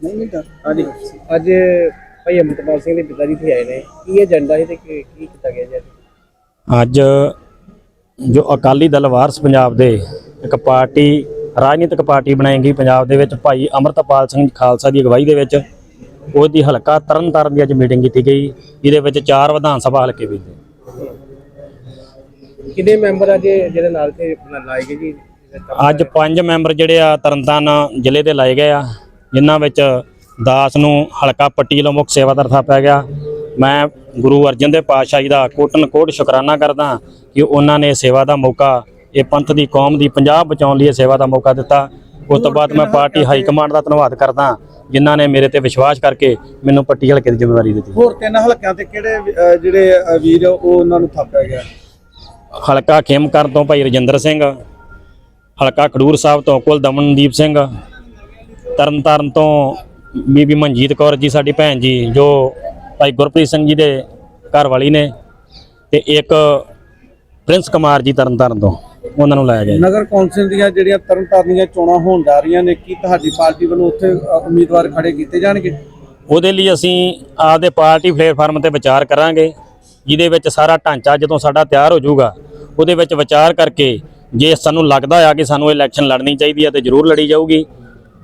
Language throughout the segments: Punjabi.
ਨਹੀਂ ਨਹੀਂ ਡਰ। ਹਾਂਜੀ। ਅੱਜ ਭਾਈ ਅਮਰਤਪਾਲ ਸਿੰਘ ਦੇ ਪਿਤਾ ਜੀ ਇੱਥੇ ਆਏ ਨੇ। ਕੀ ਏਜੰਡਾ ਹੈ ਤੇ ਕੀ ਕੀ ਕੀਤਾ ਗਿਆ ਜੀ ਅੱਜ? ਅੱਜ ਜੋ ਅਕਾਲੀ ਦਲ ਵਾਰਸ ਪੰਜਾਬ ਦੇ ਇੱਕ ਪਾਰਟੀ ਰਾਜਨੀਤਿਕ ਪਾਰਟੀ ਬਣਾਈ ਗਈ ਪੰਜਾਬ ਦੇ ਵਿੱਚ ਭਾਈ ਅਮਰਤਪਾਲ ਸਿੰਘ ਖਾਲਸਾ ਦੀ ਅਗਵਾਈ ਦੇ ਵਿੱਚ। ਉਹਦੀ ਹਲਕਾ ਤਰਨਤਾਰਨ ਦੀ ਅੱਜ ਮੀਟਿੰਗ ਕੀਤੀ ਗਈ ਜਿਹਦੇ ਵਿੱਚ ਚਾਰ ਵਿਧਾਨ ਸਭਾ ਹਲਕੇ ਵੀ ਨੇ। ਕਿੰਨੇ ਮੈਂਬਰ ਅੱਜ ਜਿਹੜੇ ਨਾਲ ਤੇ ਲਾਏ ਗਏ ਜੀ? ਅੱਜ ਪੰਜ ਮੈਂਬਰ ਜਿਹੜੇ ਆ ਤਰਨਤਾਰਨ ਜ਼ਿਲ੍ਹੇ ਦੇ ਲਾਏ ਗਏ ਆ। ਜਿਨ੍ਹਾਂ ਵਿੱਚ ਦਾਸ ਨੂੰ ਹਲਕਾ ਪੱਟੀ ਵੱਲੋਂ ਮੁੱਖ ਸੇਵਾਦਾਰ ਥਾਪਿਆ ਗਿਆ। ਮੈਂ ਗੁਰੂ ਅਰਜਨ ਦੇਵ ਪਾਤਸ਼ਾਹ ਜੀ ਦਾ ਕੋਟਨ ਕੋਟ ਸ਼ੁਕਰਾਨਾ ਕਰਦਾ ਕਿ ਉਹਨਾਂ ਨੇ ਸੇਵਾ ਦਾ ਮੌਕਾ ਇਹ ਪੰਥ ਦੀ ਕੌਮ ਦੀ ਪੰਜਾਬ ਬਚਾਉਣ ਲਈ ਇਹ ਸੇਵਾ ਦਾ ਮੌਕਾ ਦਿੱਤਾ। ਉਸ ਤੋਂ ਬਾਅਦ ਮੈਂ ਪਾਰਟੀ ਹਾਈ ਕਮਾਂਡ ਦਾ ਧੰਨਵਾਦ ਕਰਦਾ ਜਿਨ੍ਹਾਂ ਨੇ ਮੇਰੇ ਤੇ ਵਿਸ਼ਵਾਸ ਕਰਕੇ ਮੈਨੂੰ ਪੱਟੀ ਹਲਕੇ ਦੀ ਜ਼ਿੰਮੇਵਾਰੀ ਦਿੱਤੀ। ਹੋਰ ਤਿੰਨ ਹਲਕਿਆਂ ਤੇ ਕਿਹੜੇ ਜਿਹੜੇ ਵੀਰ ਉਹ ਉਹਨਾਂ ਨੂੰ ਥਾਪਿਆ ਗਿਆ? ਹਲਕਾ ਖੇਮਕਰਨ ਤੋਂ ਭਾਈ ਰਜਿੰਦਰ ਸਿੰਘ ਹਲਕਾ ਖਡੂਰ ਸਾਹਿਬ ਤੋਂ ਕੁਲ ਦਮਨਦੀਪ ਸਿੰਘ ਤਰਨਤਾਰਨ ਤੋਂ ਬੀਬੀ ਮਨਜੀਤ ਕੌਰ ਜੀ ਸਾਡੀ ਭੈਣ ਜੀ ਜੋ ਭਾਈ ਗੁਰਪ੍ਰੀਤ ਸਿੰਘ ਜੀ ਦੇ ਘਰ ਵਾਲੀ ਨੇ ਤੇ ਇੱਕ ਪ੍ਰਿੰਸ ਕੁਮਾਰ ਜੀ ਤਰਨਤਾਰਨ ਤੋਂ ਉਹਨਾਂ ਨੂੰ ਲਾਇਆ ਗਿਆ। ਨਗਰ ਕੌਂਸਲ ਦੀਆਂ ਜਿਹੜੀਆਂ ਤਰਨਤਾਰਨ ਦੀਆਂ ਚੋਣਾਂ ਹੋਣ ਜਾ ਰਹੀਆਂ ਨੇ ਕੀ ਤੁਹਾਡੀ ਪਾਰਟੀ ਵੱਲੋਂ ਉੱਥੇ ਉਮੀਦਵਾਰ ਖੜੇ ਕੀਤੇ ਜਾਣਗੇ ਉਹਦੇ ਲਈ ਅਸੀਂ ਆਪਦੇ ਪਾਰਟੀ ਪਲੇਟਫਾਰਮ ਤੇ ਵਿਚਾਰ ਕਰਾਂਗੇ ਜਿਹਦੇ ਵਿੱਚ ਸਾਰਾ ਢਾਂਚਾ ਜਦੋਂ ਸਾਡਾ ਤਿਆਰ ਹੋ ਜਾਊਗਾ ਉਹਦੇ ਵਿੱਚ ਵਿਚਾਰ ਕਰਕੇ ਜੇ ਸਾਨੂੰ ਲੱਗਦਾ ਆ ਕਿ ਸਾਨੂੰ ਇਲੈਕਸ਼ਨ ਲੜਨੀ ਚਾਹੀਦੀ ਹੈ ਤੇ ਜ਼ਰੂਰ ਲੜੀ ਜਾਊਗੀ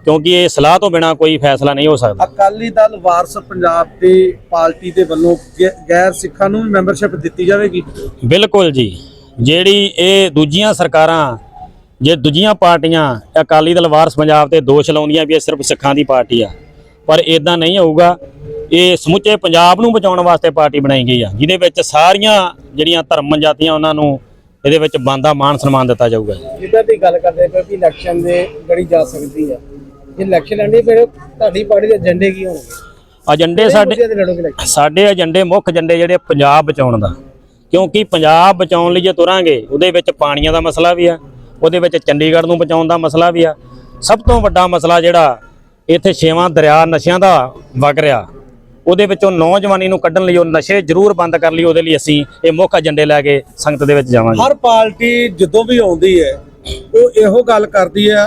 ਕਿਉਂਕਿ ਇਹ ਸਲਾਹ ਤੋਂ ਬਿਨਾ ਕੋਈ ਫੈਸਲਾ ਨਹੀਂ ਹੋ ਸਕਦਾ। ਅਕਾਲੀ ਦਲ ਵਾਰਸ ਪੰਜਾਬ ਦੀ ਪਾਰਟੀ ਦੇ ਵੱਲੋਂ ਗੈ- ਗੈਰ ਸਿੱਖਾਂ ਨੂੰ ਵੀ ਮੈਂਬਰਸ਼ਿਪ ਦਿੱਤੀ ਜਾਵੇਗੀ? ਬਿਲਕੁਲ ਜੀ। ਜਿਹੜੀ ਇਹ ਦੂਜੀਆਂ ਸਰਕਾਰਾਂ ਜੇ ਦੂਜੀਆਂ ਪਾਰਟੀਆਂ ਅਕਾਲੀ ਦਲ ਵਾਰਸ ਪੰਜਾਬ ਤੇ ਦੋਸ਼ ਲਾਉਂਦੀਆਂ ਵੀ ਇਹ ਸਿਰਫ ਸਿੱਖਾਂ ਦੀ ਪਾਰਟੀ ਆ ਪਰ ਇਦਾਂ ਨਹੀਂ ਹੋਊਗਾ। ਇਹ ਸਮੁੱਚੇ ਪੰਜਾਬ ਨੂੰ ਬਚਾਉਣ ਵਾਸਤੇ ਪਾਰਟੀ ਬਣਾਈ ਗਈ ਆ ਜਿਹਦੇ ਵਿੱਚ ਸਾਰੀਆਂ ਜਿਹੜੀਆਂ ਧਰਮ ਜਾਤੀਆਂ ਉਹਨਾਂ ਨੂੰ ਇਹਦੇ ਵਿੱਚ ਬੰਦਾ ਮਾਨ ਸਨਮਾਨ ਦਿੱਤਾ ਜਾਊਗਾ। ਜਿੱਦਾਂ ਦੀ ਗੱਲ ਕਰਦੇ ਪਏ ਵੀ ਇਲੈਕਸ਼ਨ ਦੇ ਗੜੀ ਜਾ ਸਕਦੀ ਆ। ਜੇ ਇਲੈਕਸ਼ਨ ਲੜਨੀ ਫਿਰ ਤੁਹਾਡੀ ਪਾਰਟੀ ਦੇ ਏਜੰਡੇ ਕੀ ਹੋਣਗੇ? ਏਜੰਡੇ ਸਾਡੇ ਸਾਡੇ ਏਜੰਡੇ ਮੁੱਖ ਏਜੰਡੇ ਜਿਹੜੇ ਪੰਜਾਬ ਬਚਾਉਣ ਦਾ। ਕਿਉਂਕਿ ਪੰਜਾਬ ਬਚਾਉਣ ਲਈ ਜੇ ਤੁਰਾਂਗੇ ਉਹਦੇ ਵਿੱਚ ਪਾਣੀਆਂ ਦਾ ਮਸਲਾ ਵੀ ਆ ਉਹਦੇ ਵਿੱਚ ਚੰਡੀਗੜ੍ਹ ਨੂੰ ਬਚਾਉਣ ਦਾ ਮਸਲਾ ਵੀ ਆ। ਸਭ ਤੋਂ ਵੱਡਾ ਮਸਲਾ ਜਿਹੜਾ ਇੱਥੇ ਛੇਵਾਂ ਦਰਿਆ ਨਸ਼ਿਆਂ ਦਾ ਵਗ ਰਿਹਾ। ਉਹਦੇ ਵਿੱਚੋਂ ਨੌਜਵਾਨੀ ਨੂੰ ਕੱਢਣ ਲਈ ਉਹ ਨਸ਼ੇ ਜ਼ਰੂਰ ਬੰਦ ਕਰ ਲਈ ਉਹਦੇ ਲਈ ਅਸੀਂ ਇਹ ਮੁੱਖ ਏਜੰਡੇ ਲੈ ਕੇ ਸੰਗਤ ਦੇ ਵਿੱਚ ਜਾਵਾਂਗੇ। ਹਰ ਪਾਰਟੀ ਜਦੋਂ ਵੀ ਆਉਂਦੀ ਹੈ ਉਹ ਇਹੋ ਗੱਲ ਕਰਦੀ ਹੈ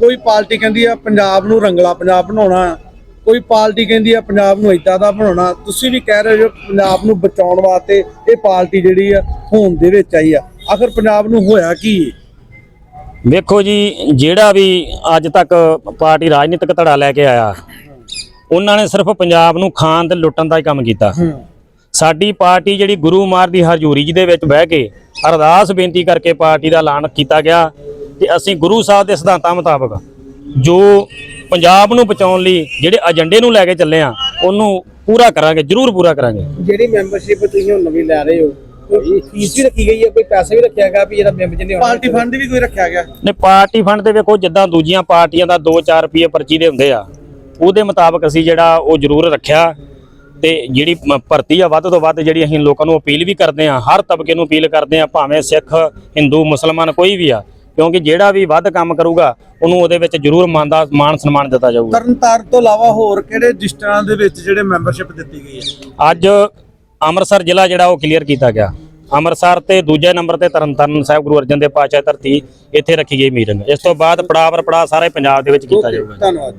ਕੋਈ ਪਾਰਟੀ ਕਹਿੰਦੀ ਹੈ ਪੰਜਾਬ ਨੂੰ ਰੰਗਲਾ ਪੰਜਾਬ ਬਣਾਉਣਾ ਕੋਈ ਪਾਰਟੀ ਕਹਿੰਦੀ ਹੈ ਪੰਜਾਬ ਨੂੰ ਇਦਾਂ ਦਾ ਬਣਾਉਣਾ ਤੁਸੀਂ ਵੀ ਕਹਿ ਰਹੇ ਹੋ ਪੰਜਾਬ ਨੂੰ ਬਚਾਉਣ ਵਾਸਤੇ ਇਹ ਪਾਰਟੀ ਜਿਹੜੀ ਆ ਹੋਂਦ ਦੇ ਵਿੱਚ ਆਈ ਆ। ਆਖਰ ਪੰਜਾਬ ਨੂੰ ਹੋਇਆ ਕੀ ਵੇਖੋ ਜੀ ਜਿਹੜਾ ਵੀ ਅੱਜ ਤੱਕ ਪਾਰਟੀ ਰਾਜਨੀਤਿਕ ਧੜਾ ਲੈ ਕੇ ਆਇਆ ਉਹਨਾਂ ਨੇ ਸਿਰਫ ਪੰਜਾਬ ਨੂੰ ਖਾਣ ਤੇ ਲੁੱਟਣ ਦਾ ਹੀ ਕੰਮ ਕੀਤਾ। ਸਾਡੀ ਪਾਰਟੀ ਜਿਹੜੀ ਗੁਰੂ ਮਾਰ ਦੀ ਹਜ਼ੂਰੀ ਜੀ ਦੇ ਵਿੱਚ ਬਹਿ ਕੇ ਅਰਦਾਸ ਬੇਨਤੀ ਕਰਕੇ ਪਾਰਟੀ ਦਾ ਐਲਾਨ ਕੀਤਾ ਗਿਆ ਕਿ ਅਸੀਂ ਗੁਰੂ ਸਾਹਿਬ ਦੇ ਸਿਧਾਂਤਾਂ ਮੁਤਾਬਕ ਜੋ ਪੰਜਾਬ ਨੂੰ ਬਚਾਉਣ ਲਈ ਜਿਹੜੇ ਏਜੰਡੇ ਨੂੰ ਲੈ ਕੇ ਚੱਲੇ ਆ ਉਹਨੂੰ ਪੂਰਾ ਕਰਾਂਗੇ ਜ਼ਰੂਰ ਪੂਰਾ ਕਰਾਂਗੇ। ਜਿਹੜੀ ਮੈਂਬਰਸ਼ਿਪ ਤੁਸੀਂ ਹੁਣ ਨਵੀਂ ਲੈ ਰਹੇ ਹੋ ਫੀਸ ਵੀ ਰੱਖੀ ਗਈ ਹੈ ਕੋਈ ਪੈਸਾ ਵੀ ਰੱਖਿਆ ਗਿਆ ਵੀ ਇਹਦਾ ਮੈਂਬਰ ਜਿੰਨੇ ਹੋਣਾ ਪਾਰਟੀ ਫੰਡ ਵੀ ਕੋਈ ਰੱਖਿਆ ਗਿਆ? ਨੇ ਪਾਰਟੀ ਫੰਡ ਤੇ ਵੇਖੋ ਜਿੱਦਾਂ ਦੂਜੀਆਂ ਪਾਰਟੀਆਂ ਦਾ 2-4 ਰੁਪਏ ਪਰਚੀ ਦੇ ਹੁੰਦੇ ਆ ਉਹਦੇ ਮੁਤਾਬਕ ਅਸੀਂ ਜਿਹੜਾ ਉਹ ਜ਼ਰੂਰ ਰੱਖਿਆ। ਤੇ ਜਿਹੜੀ ਭਰਤੀ ਆ ਵੱਧ ਤੋਂ ਵੱਧ ਜਿਹੜੀ ਅਸੀਂ ਲੋਕਾਂ ਨੂੰ ਅਪੀਲ ਵੀ ਕਰਦੇ ਆ ਹਰ ਤਬਕੇ ਨੂੰ ਅਪੀਲ ਕਰਦੇ ਆ ਭਾਵੇਂ ਸਿੱਖ ਹਿੰਦੂ ਮੁਸਲਮਾਨ ਕੋਈ ਵੀ ਆ ਕਿਉਂਕਿ ਜਿਹੜਾ ਵੀ ਵੱਧ ਕੰਮ ਕਰੂਗਾ ਉਹਨੂੰ ਉਹਦੇ ਵਿੱਚ ਜ਼ਰੂਰ ਮਾਨ ਦਾ ਮਾਨ ਸਨਮਾਨ ਦਿੱਤਾ ਜਾਊਗਾ। ਤਰਨਤਾਰਨ ਤੋਂ ਇਲਾਵਾ ਹੋਰ ਕਿਹੜੇ ਡਿਸਟ੍ਰਿਕਟਾਂ ਦੇ ਵਿੱਚ ਜਿਹੜੇ ਮੈਂਬਰਸ਼ਿਪ ਦਿੱਤੀ ਗਈ ਹੈ? ਅੱਜ ਅੰਮ੍ਰਿਤਸਰ ਜ਼ਿਲ੍ਹਾ ਜਿਹੜਾ ਉਹ ਕਲੀਅਰ ਕੀਤਾ ਗਿਆ। ਅੰਮ੍ਰਿਤਸਰ ਤੇ ਦੂਜੇ ਨੰਬਰ ਤੇ ਤਰਨਤਾਰਨ ਸਾਹਿਬ ਗੁਰੂ ਅਰਜਨ ਦੇਵ ਪਾਤਸ਼ਾਹ ਧਰਤੀ ਇੱਥੇ ਰੱਖੀ ਗਈ ਮੀਟਿੰਗ ਇਸ ਤੋਂ ਬਾਅਦ ਪੜਾਵਰ ਪੜਾ ਸਾਰੇ ਪੰਜਾਬ ਦੇ ਵਿੱਚ ਕੀਤਾ ਜਾਊਗਾ। ਧੰਨਵਾਦ।